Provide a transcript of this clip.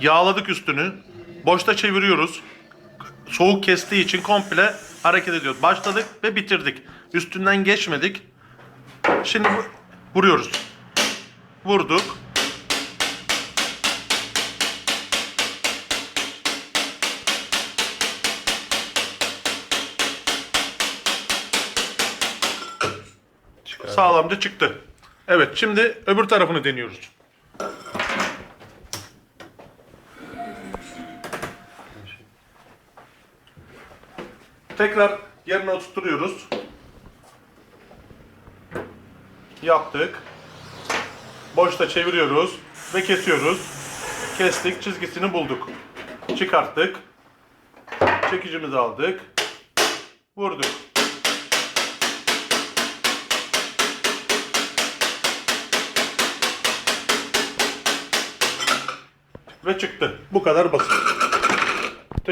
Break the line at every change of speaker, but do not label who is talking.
Yağladık üstünü. Boşta çeviriyoruz. Soğuk kestiği için komple hareket ediyoruz. Başladık ve bitirdik. Üstünden geçmedik. Şimdi vu- vuruyoruz. Vurduk. Sağlamca çıktı. Evet şimdi öbür tarafını deniyoruz. Tekrar yerine oturtuyoruz. Yaptık. Boşta çeviriyoruz ve kesiyoruz. Kestik, çizgisini bulduk. Çıkarttık. Çekicimizi aldık. Vurduk. Ve çıktı. Bu kadar basit.